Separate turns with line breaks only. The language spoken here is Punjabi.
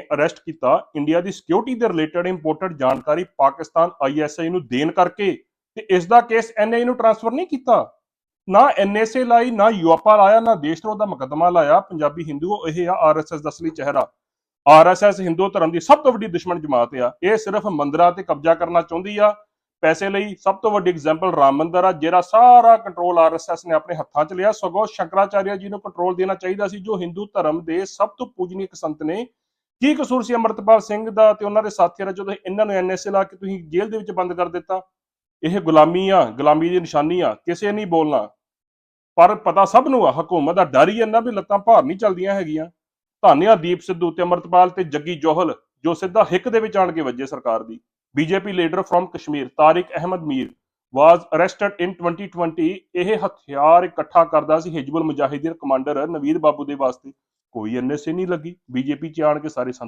ਅਰੈਸਟ ਕੀਤਾ। ਇੰਡੀਆ ਦੀ ਸਿਕਿਉਰਿਟੀ ਦੇ ਰਿਲੇਟਡ ਇੰਪੋਰਟਡ ਜਾਣਕਾਰੀ ਪਾਕਿਸਤਾਨ ਆਈਐਸਆਈ ਨੂੰ ਦੇਣ ਕਰਕੇ ਤੇ ਇਸ ਦਾ ਕੇਸ ਐਨਆਈ ਨੂੰ ਟ੍ਰਾਂਸਫਰ ਨਹੀਂ ਕੀਤਾ। ਨਾ ਐਨਐਸਏ ਲਾਈ, ਨਾ ਯੂਆਪਾ ਲਾਇਆ, ਨਾ ਦੇਸ਼ਦਰੋਹ ਦਾ ਮੁਕੱਦਮਾ ਲਾਇਆ। ਪੰਜਾਬੀ ਹਿੰਦੂਓ ਇਹ ਆ ਆਰਐਸਐਸ ਦਾ ਅਸਲੀ ਚਿਹਰਾ। ਆਰਐਸਐਸ ਹਿੰਦੂ ਧਰਮ ਦੀ ਸਭ ਤੋਂ ਵੱਡੀ ਦੁਸ਼ਮਣ ਜਮਾਤ ਆ। ਇਹ ਸਿਰਫ ਮੰਦਰਾਂ ਤੇ ਕਬਜ਼ਾ ਕਰਨਾ ਚਾਹੁੰਦੀ ਆ। ਪੈਸੇ ਲਈ ਸਭ ਤੋਂ ਵੱਡੀ ਐਗਜ਼ਾਮਪਲ ਰਾਮ ਮੰਦਰ ਆ, ਜਿਹੜਾ ਸਾਰਾ ਕੰਟਰੋਲ ਆਰਐਸਐਸ ਨੇ ਆਪਣੇ ਹੱਥਾਂ 'ਚ ਲਿਆ। ਸਗੋਂ ਸ਼ੰਕਰਾਚਾਰਿਆ ਜੀ ਨੂੰ ਕੰਟਰੋਲ ਦੇਣਾ ਚਾਹੀਦਾ ਸੀ, ਜੋ ਹਿੰਦੂ ਧਰਮ ਦੇ ਸਭ ਤੋਂ ਪੂਜਨੀਕ ਸੰਤ ਨੇ। ਕੀ ਕਸੂਰ ਸੀ ਅਮਰਤਪਾਲ ਸਿੰਘ ਦਾ ਤੇ ਉਹਨਾਂ ਦੇ ਸਾਥੀਆਂ ਦਾ ਜਦੋਂ ਇਹਨਾਂ ਨੂੰ ਐਨਐਸਏ ਲਾ ਕੇ ਤੁਸੀਂ ਜੇਲ੍ਹ ਦੇ ਵਿੱਚ ਬੰਦ ਕਰ ਦਿੱਤਾ? ਇਹ ਗੁਲਾਮੀ ਆ ਗੁਲਾਮੀ ਦੀ ਨਿਸ਼ਾਨੀ ਆ ਕਿਸੇ ਨਹੀਂ ਬੋਲਣਾ। ਪਰ ਪਤਾ ਸਭ ਨੂੰ ਆ, ਹਕੂਮਤ ਦਾ ਡਰ ਹੀ ਇੰਨਾ ਵੀ ਲੱਤਾਂ ਭਾਰ ਨਹੀਂ ਚੱਲਦੀਆਂ ਹੈਗੀਆਂ। ਧੰਨਿਆ ਦੀਪ ਸਿੱਧੂ ਤੇ ਅਮਰਤਪਾਲ ਤੇ ਜੱਗੀ ਜੋਹਲ, ਜੋ ਸਿੱਧਾ ਹਿੱਕ ਦੇ ਵਿੱਚ ਆਣ ਕੇ ਵੱਜੇ ਸਰਕਾਰ ਦੀ। BJP leader from Kashmir, Tariq Ahmad Mir was arrested in 2020 ਇਹ ਹਥਿਆਰ ਇਕੱਠਾ ਕਰਦਾ ਸੀ ਹਿਜਬੁਲ ਮੁਜਾਹਿਦੀਨ ਕਮਾਂਡਰ ਨਵੀਦ ਬਾਬੂ ਦੇ ਵਾਸਤੇ। ਕੋਈ ਐਨਐਸਏ ਨਹੀਂ ਲੱਗੀ। ਬੀਜੇਪੀ ਚ ਆਣ ਕੇ ਸਾਰੇ ਸੰਤ